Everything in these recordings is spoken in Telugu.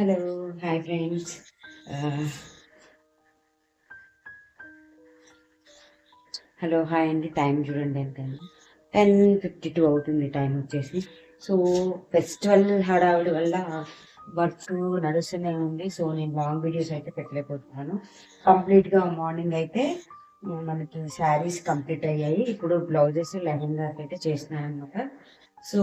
Hello hi friends hello hi అండి. టైం చూడండి ఎంతైనా టెన్ ఫిఫ్టీ టూ అవుతుంది టైం వచ్చేసి. సో ఫెస్టివల్ హడావిడి వల్ల వర్క్ నడుస్తూనే ఉంది. సో నేను లాంగ్ వీడియోస్ అయితే పెట్టలేకపోతున్నాను. కంప్లీట్గా మార్నింగ్ అయితే మనకి శారీస్ కంప్లీట్ అయ్యాయి. ఇప్పుడు బ్లౌజెస్ లెహెంగాస్ అయితే చేస్తున్నాను అనమాట సో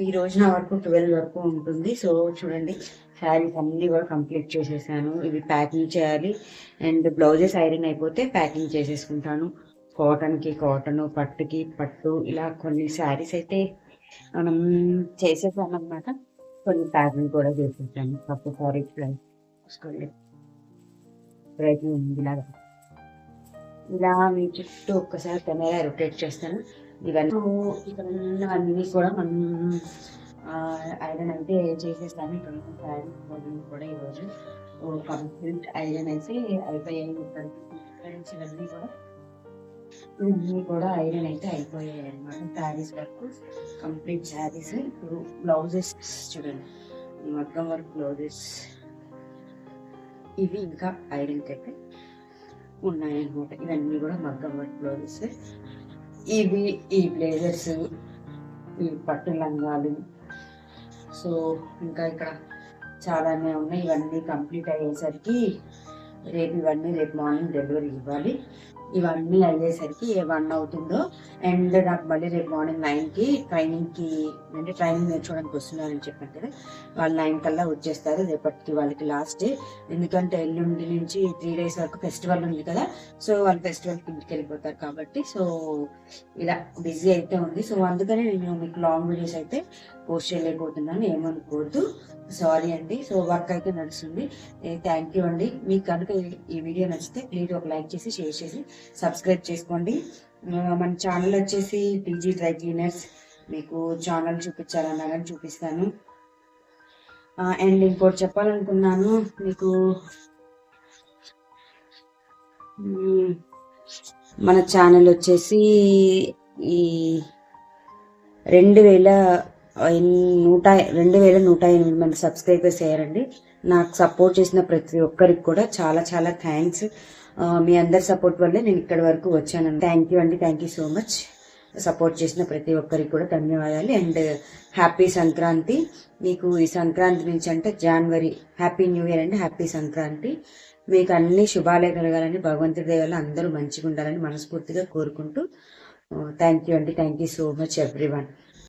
ఈ రోజున వరకు ట్వెల్వ్ వరకు ఉంటుంది. సో చూడండి శారీస్ అన్నీ కూడా కంప్లీట్ చేసేసాను. ఇవి ప్యాకింగ్ చేయాలి. అండ్ బ్లౌజెస్ ఐరన్ అయిపోతే ప్యాకింగ్ చేసేసుకుంటాను. కాటన్కి కాటన్ పట్టుకి పట్టు ఇలా కొన్ని శారీస్ అయితే మనం చేసేసాను అనమాట కొన్ని ప్యాకింగ్ కూడా చేసేసాను. పప్పు సారీ చూసుకోండి. ఇప్పుడైతే ఉంది ఇలాగా. ఇలా మీ చుట్టూ ఒక్కసారి కెమెరా రొటేట్ చేస్తాను. ఇవన్నీ ఇక్కడ కూడా మనం ఐరన్ అయితే చేసేస్తాను. ఇక్కడ ఉన్న కూడా ఈరోజు కంప్లీట్ ఐరన్ అయితే అయిపోయాయి. ఇక్కడ ఇవన్నీ కూడా ఇవన్నీ కూడా ఐరన్ అయితే అయిపోయాయి అనమాట శారీస్ వర్క్ కంప్లీట్ శారీస్ ఇప్పుడు బ్లౌజెస్ చూడండి. మగ్గం వర్క్ బ్లౌజెస్. ఇవి ఇంకా ఐరన్కి అయితే ఉన్నాయన్నమాట. ఇవన్నీ కూడా మగ్గం వర్క్ బ్లౌజెస్. ఇవి ఈ బ్లేజర్స్ ఈ పట్టు లంగాలు. సో ఇంకా ఇక్కడ చాలానే ఉన్నాయి. ఇవన్నీ కంప్లీట్ అయ్యేసరికి రేపు ఇవన్నీ రేపు మార్నింగ్ డెలివరీ ఇవ్వాలి. ఇవన్నీ అయ్యేసరికి ఏ వన్ అవుతుందో అండ్ నాకు మళ్ళీ రేపు మార్నింగ్ నైన్కి ట్రైనింగ్కి అంటే ట్రైనింగ్ నేర్చుకోవడానికి వస్తున్నారని చెప్పాను కదా వాళ్ళు నైన్ కల్లా వచ్చేస్తారు రేపటికి వాళ్ళకి లాస్ట్ డే. ఎందుకంటే ఎల్లుండి నుంచి త్రీ డేస్ వరకు ఫెస్టివల్ ఉంది కదా సో వాళ్ళు ఫెస్టివల్కి ఇంటికి వెళ్ళిపోతారు కాబట్టి సో ఇలా బిజీ అయితే ఉంది. సో అందుకని నేను మీకు లాంగ్ వీడియోస్ అయితే పోస్ట్ చేయలేకపోతున్నాను ఏమనుకోవద్దు. సారీ అండి. సో వర్క్ అయితే నడుస్తుంది. థ్యాంక్ యూ అండి. మీకు కనుక ఈ- వీడియో నచ్చితే ప్లీజ్ ఒక లైక్ చేసి షేర్ చేసి సబ్స్క్రైబ్ చేసుకోండి. మన ఛానల్ వచ్చేసి పీజీ డ్రై క్లీనర్స్ మీకు ఛానల్ చూపించాలన్నా కానీ చూపిస్తాను అండ్ ఇంకోటి చెప్పాలనుకున్నాను. మీకు మన ఛానల్ వచ్చేసి ఈ రెండు వేల నూట రెండు వేల నూట ఎనిమిది మంది సబ్స్క్రైబర్స్ అయ్యారండి. నాకు సపోర్ట్ చేసిన ప్రతి ఒక్కరికి కూడా చాలా చాలా థ్యాంక్స్ మీ అందరి సపోర్ట్ వల్లే నేను ఇక్కడి వరకు వచ్చాను. థ్యాంక్ యూ అండి. Thank you so much support చేసిన ప్రతి ఒక్కరికి కూడా ధన్యవాదాలు. And happy Sankranti. మీకు ఈ సంక్రాంతి నుంచి అంటే జనవరి హ్యాపీ న్యూ ఇయర్ అండి. హ్యాపీ సంక్రాంతి. మీకు అన్ని శుభాలే కలగాలని భగవంతుడి దయ వల్ల అందరూ మంచిగా ఉండాలని మనస్ఫూర్తిగా కోరుకుంటూ థ్యాంక్ యూ అండి. Thank you so much every